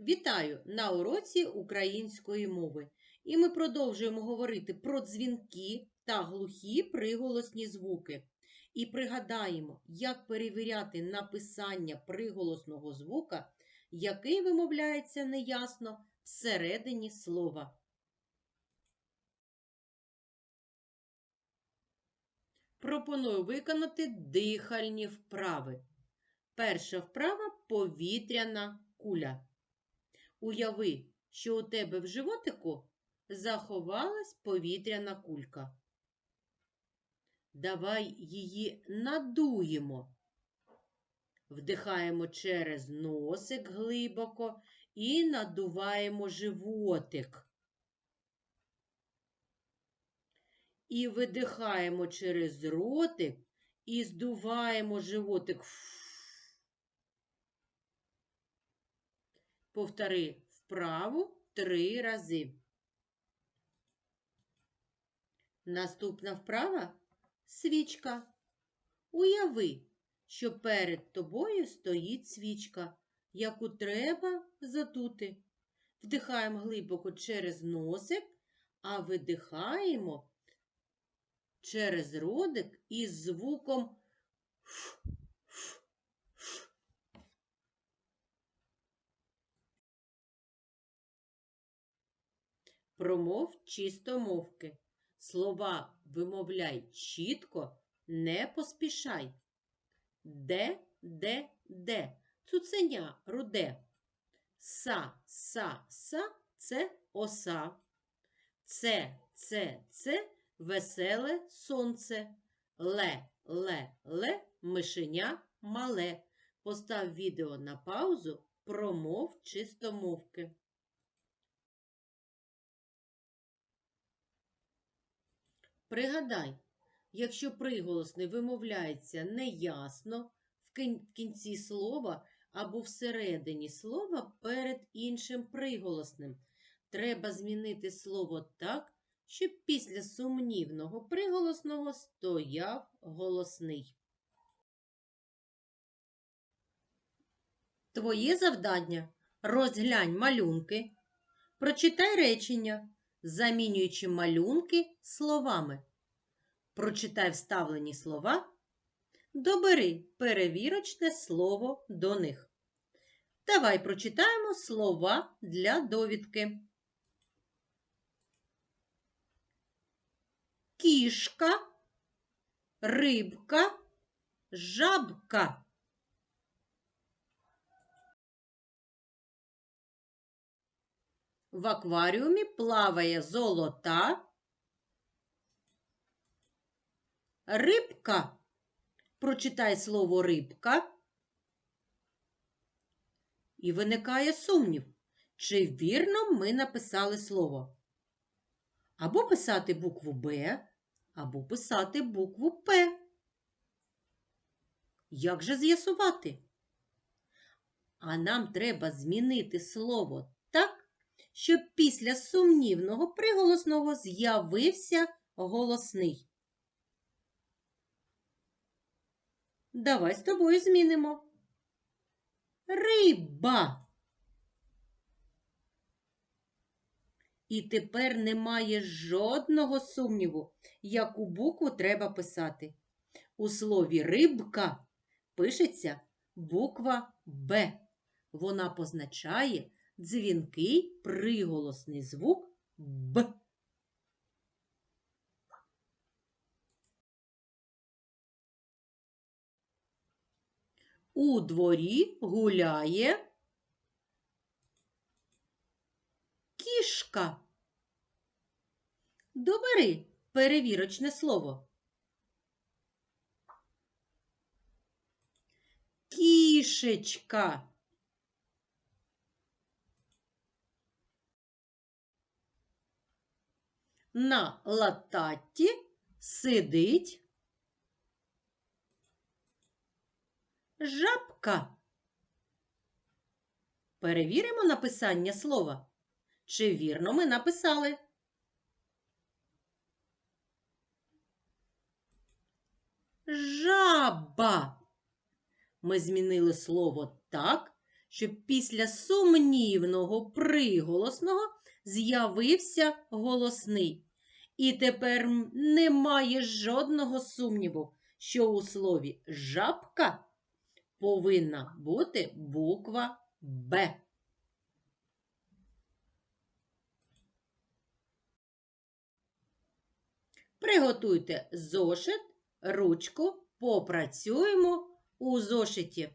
Вітаю на уроці української мови. І ми продовжуємо говорити про дзвінки та глухі приголосні звуки. І пригадаємо, як перевіряти написання приголосного звука, який вимовляється неясно всередині слова. Пропоную виконати дихальні вправи. Перша вправа повітряна куля. Уяви, що у тебе в животику заховалась повітряна кулька. Давай її надуємо. Вдихаємо через носик глибоко і надуваємо животик. І видихаємо через ротик і здуваємо животик. Повтори вправу три рази. Наступна вправа свічка. Уяви, що перед тобою стоїть свічка, яку треба задути. Вдихаємо глибоко через носик, а видихаємо через родик із звуком Ф. Промов чистомовки. Слова вимовляй чітко, не поспішай. Де, де, де. Цуценя руде. Са, са, са це оса. Це, це, це веселе сонце. Ле, ле, ле, мишеня мале. Постав відео на паузу, промов чистомовки. Пригадай, якщо приголосний вимовляється неясно в кінці слова або всередині слова перед іншим приголосним, треба змінити слово так, щоб після сумнівного приголосного стояв голосний. Твоє завдання. Розглянь малюнки, прочитай речення замінюючи малюнки словами. Прочитай вставлені слова, добери перевірочне слово до них. Давай прочитаємо слова для довідки. Кішка, рибка, жабка. В акваріумі плаває золота. Рибка. Прочитай слово рибка. І виникає сумнів, чи вірно ми написали слово. Або писати букву Б, або писати букву П. Як же з'ясувати? А нам треба змінити слово щоб після сумнівного приголосного з'явився голосний. Давай з тобою змінимо. Риба. І тепер немає жодного сумніву, яку букву треба писати. У слові рибка пишеться буква Б. Вона позначає дзвінкий приголосний звук Б. У дворі гуляє кішка. Добери перевірочне слово. Кішечка. На лататті сидить жабка. Перевіримо написання слова. Чи вірно ми написали? Жаба. Ми змінили слово так, щоб після сумнівного приголосного з'явився голосний. І тепер немає жодного сумніву, що у слові жабка повинна бути буква Б. Приготуйте зошит, ручку, попрацюємо у зошиті.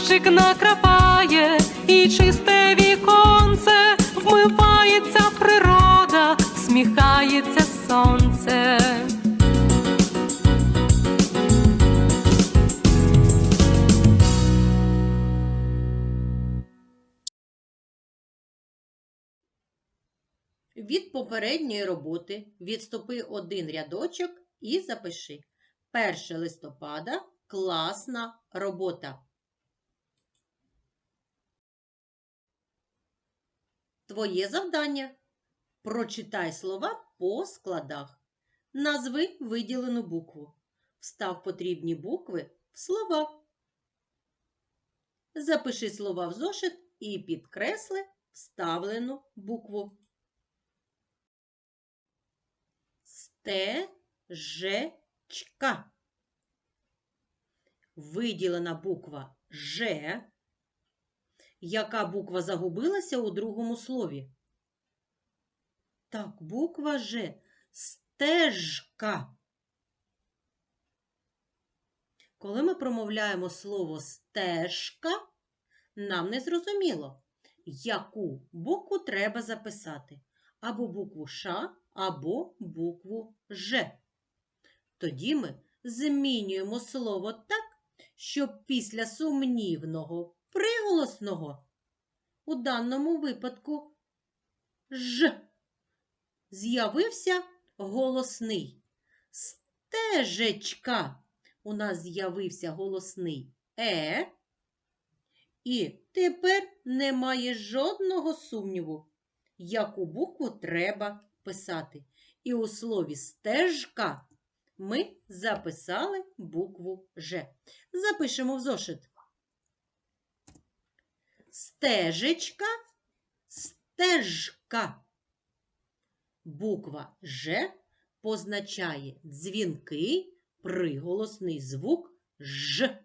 Дощик накрапає і чисте віконце, вмивається природа, сміхається сонце. Від попередньої роботи відступи один рядочок і запиши. 1 листопада класна робота. Твоє завдання. Прочитай слова по складах. Назви виділену букву. Встав потрібні букви в слова. Запиши слова в зошит і підкресли вставлену букву. Стежечка. Виділена буква Ж. Яка буква загубилася у другому слові? Так, буква Ж. Стежка. Коли ми промовляємо слово стежка, нам не зрозуміло, яку букву треба записати. Або букву Ш, або букву Ж. Тоді ми змінюємо слово так, щоб після сумнівного приголосного у даному випадку Ж з'явився голосний. Стежечка у нас з'явився голосний Е. І тепер немає жодного сумніву, яку букву треба писати. І у слові стежка ми записали букву Ж. Запишемо в зошит. Стежечка, стежка. Буква Ж позначає дзвінкий приголосний звук Ж.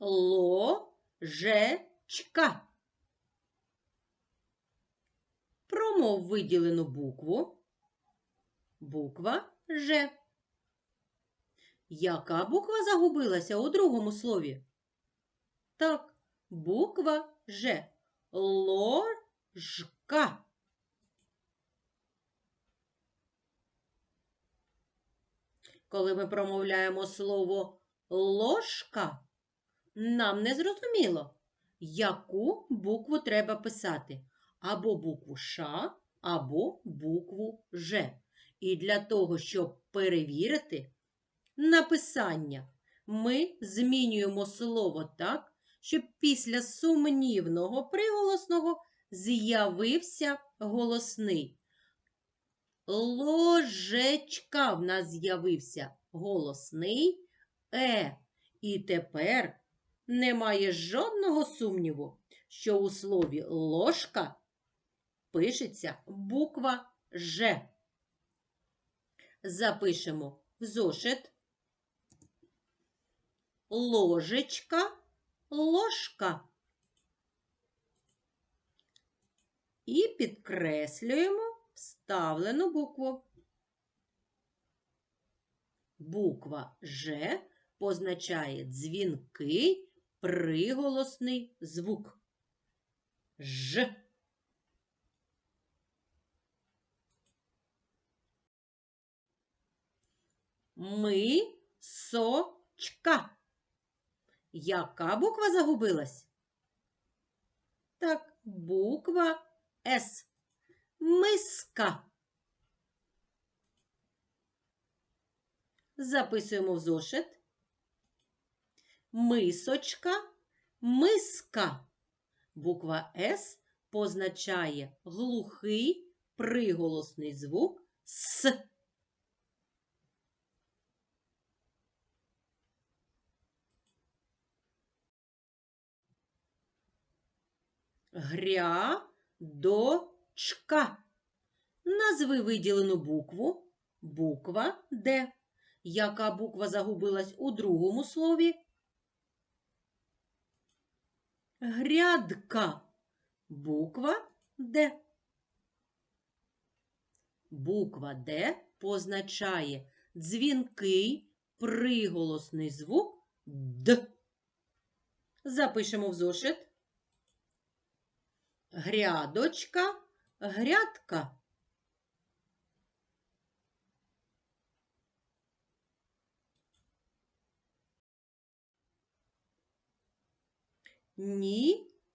Ложечка. Промов виділену букву. Буква Ж. Яка буква загубилася у другому слові? Так, буква Ж. Ложка. Коли ми промовляємо слово ложка, нам не зрозуміло, яку букву треба писати. Або букву Ш, або букву Ж. І для того, щоб перевірити написання, ми змінюємо слово так, щоб після сумнівного приголосного з'явився голосний. Ложечка в нас з'явився голосний Е. І тепер немає жодного сумніву, що у слові ложка пишеться буква Ж. Запишемо в зошит ложечка, ложка. І підкреслюємо вставлену букву. Буква Ж позначає дзвінкий приголосний звук. Ж. Мисочка. Яка буква загубилась? Так, буква С. Миска. Записуємо в зошит. Мисочка, миска. Буква С позначає глухий приголосний звук С. Грядочка. Назви виділену букву. Буква Д. Яка буква загубилась у другому слові? Грядка. Буква Д. Буква Д позначає дзвінкий приголосний звук Д. Запишемо в зошит. Грядочка, грядка.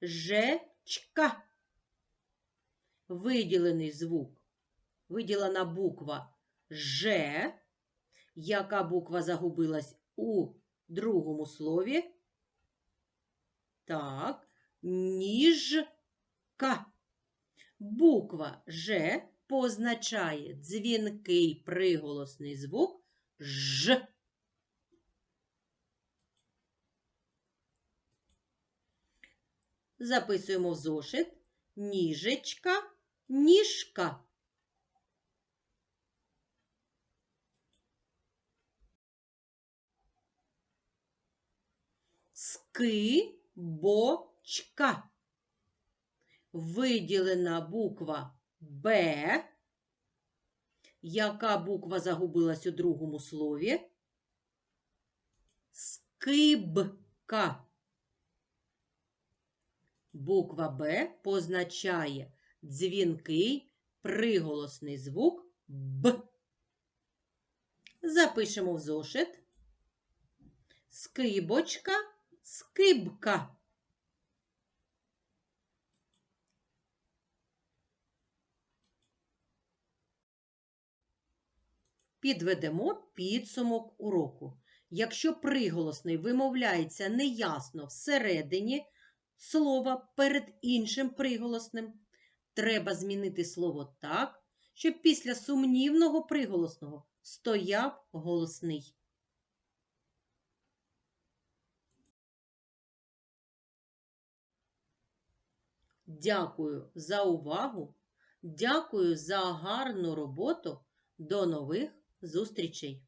Ніжечка. Виділений звук. Виділена буква Ж. Яка буква загубилась у другому слові? Так, ніжка. Буква Ж позначає дзвінкий приголосний звук Ж. Записуємо в зошит ніжечка, ніжка. Скибочка. Виділена буква Б. Яка буква загубилась у другому слові? Скибка. Буква Б позначає дзвінкий приголосний звук Б. Запишемо в зошит. Скибочка, скибка. Підведемо підсумок уроку. Якщо приголосний вимовляється неясно всередині слова перед іншим приголосним, треба змінити слово так, щоб після сумнівного приголосного стояв голосний. Дякую за увагу. Дякую за гарну роботу. До нових зустрічей!